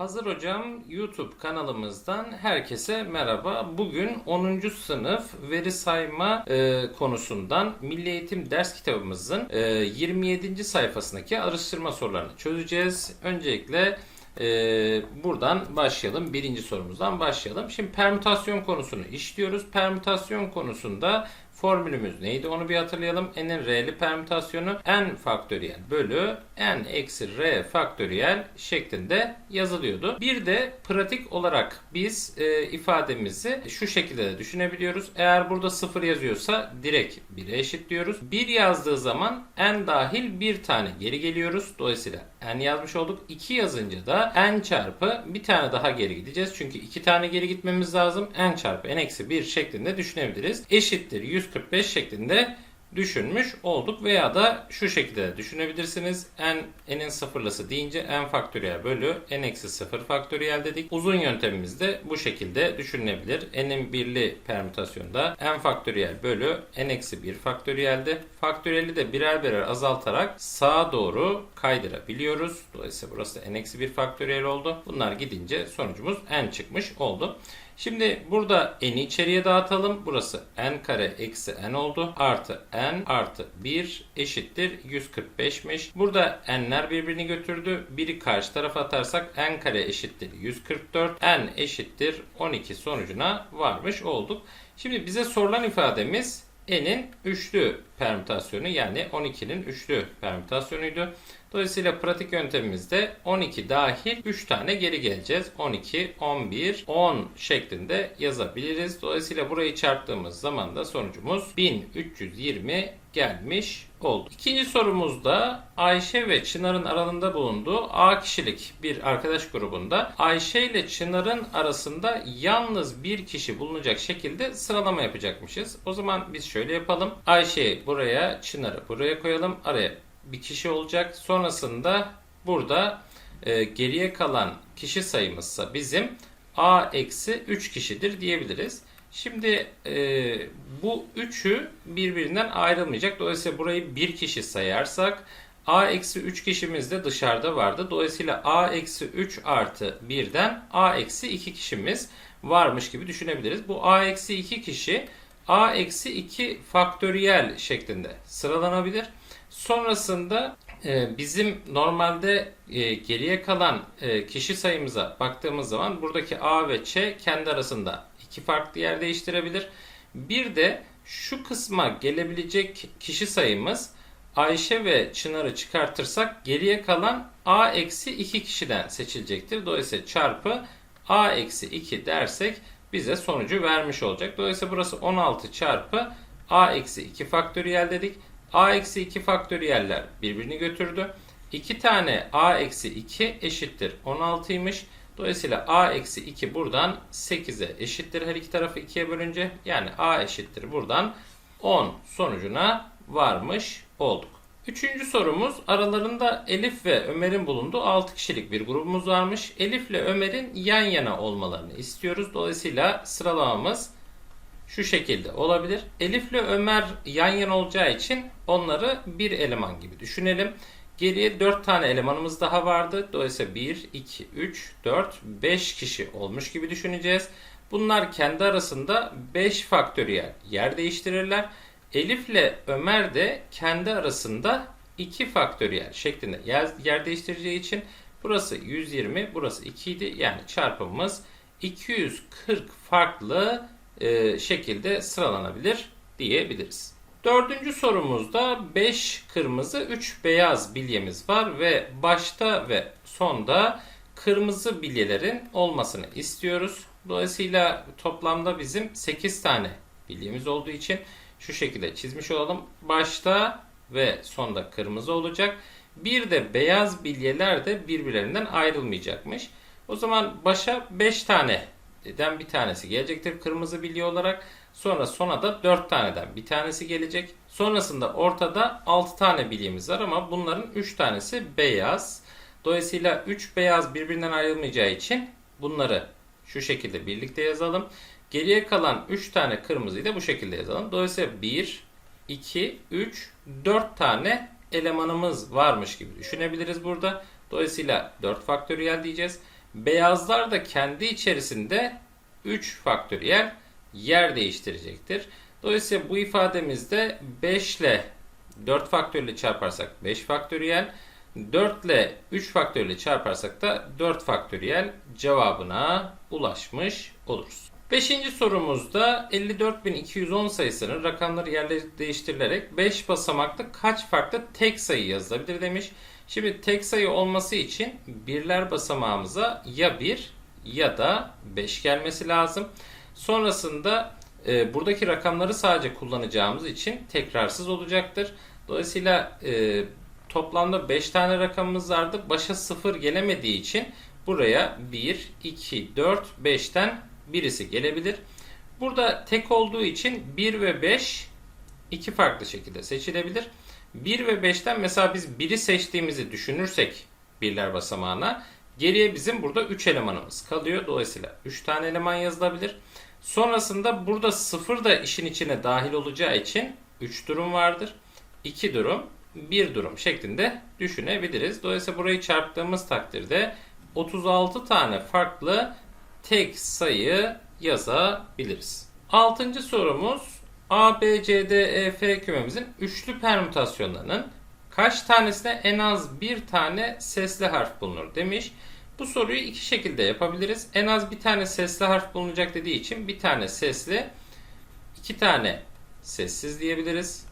Hazır Hocam YouTube kanalımızdan herkese merhaba. Bugün 10. sınıf veri sayma e, konusundan Milli Eğitim ders kitabımızın e, 27. sayfasındaki araştırma sorularını çözeceğiz. Öncelikle e, buradan başlayalım. Birinci sorumuzdan başlayalım. Şimdi permütasyon konusunu işliyoruz. Permütasyon konusunda Formülümüz neydi onu bir hatırlayalım. N'in R'li permütasyonu n faktöriyel bölü n eksi R faktöriyel şeklinde yazılıyordu. Bir de pratik olarak biz e, ifademizi şu şekilde de düşünebiliyoruz. Eğer burada 0 yazıyorsa direkt 1'e eşitliyoruz. 1 yazdığı zaman n dahil bir tane geri geliyoruz. Dolayısıyla n yazmış olduk. 2 yazınca da n çarpı bir tane daha geri gideceğiz. Çünkü 2 tane geri gitmemiz lazım. n çarpı n eksi 1 şeklinde düşünebiliriz. Eşittir 145 şeklinde düşünmüş olduk veya da şu şekilde de düşünebilirsiniz. n n'in sıfırlısı deyince n faktöriyel bölü n eksi 0 faktöriyel dedik. Uzun yöntemimiz de bu şekilde düşünülebilir. n'in birli permütasyonda n faktöriyel bölü n eksi 1 faktöriyelde. Faktöriyeli de birer birer azaltarak sağa doğru kaydırabiliyoruz. Dolayısıyla burası da n eksi 1 faktöriyel oldu. Bunlar gidince sonucumuz n çıkmış oldu. Şimdi burada n'i içeriye dağıtalım. Burası n kare eksi n oldu. Artı n artı 1 eşittir 145'miş. Burada n'ler birbirini götürdü. Biri karşı tarafa atarsak n kare eşittir 144. n eşittir 12 sonucuna varmış olduk. Şimdi bize sorulan ifademiz n'in üçlü permütasyonu yani 12'nin üçlü permütasyonuydu. Dolayısıyla pratik yöntemimizde 12 dahil 3 tane geri geleceğiz. 12, 11, 10 şeklinde yazabiliriz. Dolayısıyla burayı çarptığımız zaman da sonucumuz 1320 gelmiş oldu. İkinci sorumuzda Ayşe ve Çınar'ın aralığında bulunduğu A kişilik bir arkadaş grubunda Ayşe ile Çınar'ın arasında yalnız bir kişi bulunacak şekilde sıralama yapacakmışız. O zaman biz şöyle yapalım. Ayşe'yi buraya, Çınar'ı buraya koyalım. Araya bir kişi olacak. Sonrasında burada e, geriye kalan kişi sayımızsa bizim A eksi 3 kişidir diyebiliriz. Şimdi e, bu üçü birbirinden ayrılmayacak. Dolayısıyla burayı bir kişi sayarsak A eksi 3 kişimiz de dışarıda vardı. Dolayısıyla A eksi 3 artı 1'den A eksi 2 kişimiz varmış gibi düşünebiliriz. Bu A eksi 2 kişi A eksi 2 faktöriyel şeklinde sıralanabilir. Sonrasında e, bizim normalde e, geriye kalan e, kişi sayımıza baktığımız zaman buradaki A ve Ç kendi arasında iki farklı yer değiştirebilir. Bir de şu kısma gelebilecek kişi sayımız Ayşe ve Çınar'ı çıkartırsak geriye kalan A eksi 2 kişiden seçilecektir. Dolayısıyla çarpı A eksi 2 dersek bize sonucu vermiş olacak. Dolayısıyla burası 16 çarpı A eksi 2 faktöriyel dedik. A eksi 2 faktöriyeller birbirini götürdü. 2 tane A eksi 2 eşittir 16'ymış. Dolayısıyla A eksi 2 buradan 8'e eşittir her iki tarafı 2'ye bölünce. Yani A eşittir buradan 10 sonucuna varmış olduk. Üçüncü sorumuz aralarında Elif ve Ömer'in bulunduğu 6 kişilik bir grubumuz varmış. Elif ile Ömer'in yan yana olmalarını istiyoruz. Dolayısıyla sıralamamız şu şekilde olabilir. Elif ile Ömer yan yana olacağı için onları bir eleman gibi düşünelim. Geriye 4 tane elemanımız daha vardı. Dolayısıyla 1, 2, 3, 4, 5 kişi olmuş gibi düşüneceğiz. Bunlar kendi arasında 5 faktöriyel yer değiştirirler. Elif ile Ömer de kendi arasında 2 faktöriyel şeklinde yer değiştireceği için burası 120, burası 2 idi. Yani çarpımımız 240 farklı e, şekilde sıralanabilir diyebiliriz. Dördüncü sorumuzda 5 kırmızı 3 beyaz bilyemiz var ve başta ve sonda kırmızı bilyelerin olmasını istiyoruz. Dolayısıyla toplamda bizim 8 tane bilyemiz olduğu için şu şekilde çizmiş olalım. Başta ve sonda kırmızı olacak. Bir de beyaz bilyeler de birbirlerinden ayrılmayacakmış. O zaman başa 5 tane den bir tanesi gelecektir kırmızı bilye olarak. Sonra sona da 4 taneden bir tanesi gelecek. Sonrasında ortada 6 tane bilyemiz var ama bunların 3 tanesi beyaz. Dolayısıyla 3 beyaz birbirinden ayrılmayacağı için bunları şu şekilde birlikte yazalım. Geriye kalan 3 tane kırmızıyı da bu şekilde yazalım. Dolayısıyla 1, 2, 3, 4 tane elemanımız varmış gibi düşünebiliriz burada. Dolayısıyla 4 faktöriyel diyeceğiz. Beyazlar da kendi içerisinde 3 faktöriyel yer değiştirecektir. Dolayısıyla bu ifademizde 5 ile 4 faktöriyel çarparsak 5 faktöriyel, 4 ile 3 faktöriyel çarparsak da 4 faktöriyel cevabına ulaşmış oluruz. Beşinci sorumuzda 54.210 sayısının rakamları yerleri değiştirilerek 5 basamaklı kaç farklı tek sayı yazılabilir demiş. Şimdi tek sayı olması için birler basamağımıza ya 1 ya da 5 gelmesi lazım. Sonrasında e, buradaki rakamları sadece kullanacağımız için tekrarsız olacaktır. Dolayısıyla e, toplamda 5 tane rakamımız vardı. Başa 0 gelemediği için buraya 1, 2, 4, 5'ten birisi gelebilir. Burada tek olduğu için 1 ve 5 iki farklı şekilde seçilebilir. 1 ve 5'ten mesela biz 1'i seçtiğimizi düşünürsek birler basamağına geriye bizim burada 3 elemanımız kalıyor. Dolayısıyla 3 tane eleman yazılabilir. Sonrasında burada 0 da işin içine dahil olacağı için 3 durum vardır. 2 durum, 1 durum şeklinde düşünebiliriz. Dolayısıyla burayı çarptığımız takdirde 36 tane farklı tek sayı yazabiliriz. Altıncı sorumuz A, B, C, D, E, F kümemizin üçlü permütasyonlarının kaç tanesine en az bir tane sesli harf bulunur demiş. Bu soruyu iki şekilde yapabiliriz. En az bir tane sesli harf bulunacak dediği için bir tane sesli, iki tane sessiz diyebiliriz.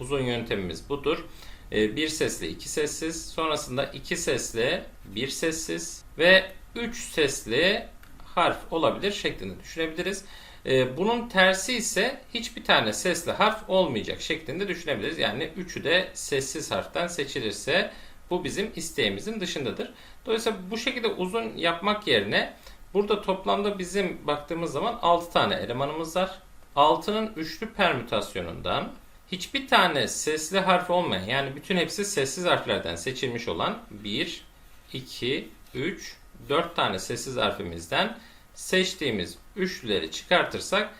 Uzun yöntemimiz budur. Ee, Bir sesli, iki sessiz. Sonrasında iki sesli, bir sessiz ve üç sesli harf olabilir şeklinde düşünebiliriz. Ee, Bunun tersi ise hiçbir tane sesli harf olmayacak şeklinde düşünebiliriz. Yani üçü de sessiz harften seçilirse bu bizim isteğimizin dışındadır. Dolayısıyla bu şekilde uzun yapmak yerine burada toplamda bizim baktığımız zaman 6 tane elemanımız var. 6'nın üçlü permütasyonundan hiçbir tane sesli harf olmayan yani bütün hepsi sessiz harflerden seçilmiş olan 1, 2, 3, 4 tane sessiz harfimizden seçtiğimiz üçlüleri çıkartırsak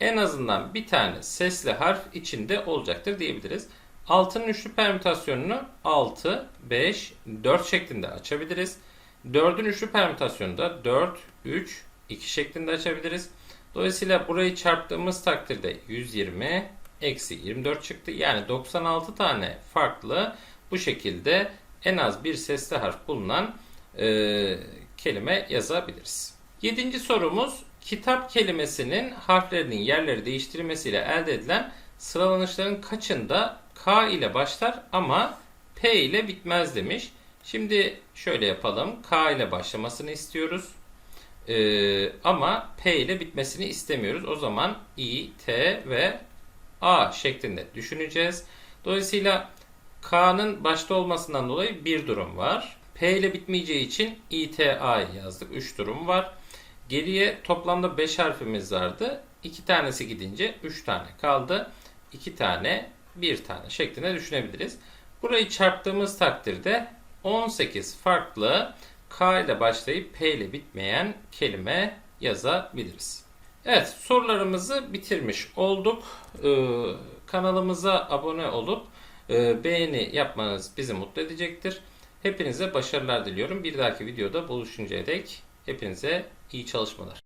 en azından bir tane sesli harf içinde olacaktır diyebiliriz. 6'nın üçlü permütasyonunu 6, 5, 4 şeklinde açabiliriz. 4'ün üçlü permütasyonunu da 4, 3, 2 şeklinde açabiliriz. Dolayısıyla burayı çarptığımız takdirde 120 eksi 24 çıktı. Yani 96 tane farklı bu şekilde en az bir sesli harf bulunan e, kelime yazabiliriz. Yedinci sorumuz kitap kelimesinin harflerinin yerleri değiştirilmesiyle elde edilen sıralanışların kaçında K ile başlar ama P ile bitmez demiş. Şimdi şöyle yapalım. K ile başlamasını istiyoruz. Ee, ama P ile bitmesini istemiyoruz. O zaman I, T ve A şeklinde düşüneceğiz. Dolayısıyla K'nın başta olmasından dolayı bir durum var. P ile bitmeyeceği için ITA'yı yazdık. 3 durum var. Geriye toplamda 5 harfimiz vardı. 2 tanesi gidince 3 tane kaldı. 2 tane, 1 tane şeklinde düşünebiliriz. Burayı çarptığımız takdirde 18 farklı K ile başlayıp P ile bitmeyen kelime yazabiliriz. Evet sorularımızı bitirmiş olduk. Ee, kanalımıza abone olup e, beğeni yapmanız bizi mutlu edecektir. Hepinize başarılar diliyorum. Bir dahaki videoda buluşuncaya dek hepinize iyi çalışmalar.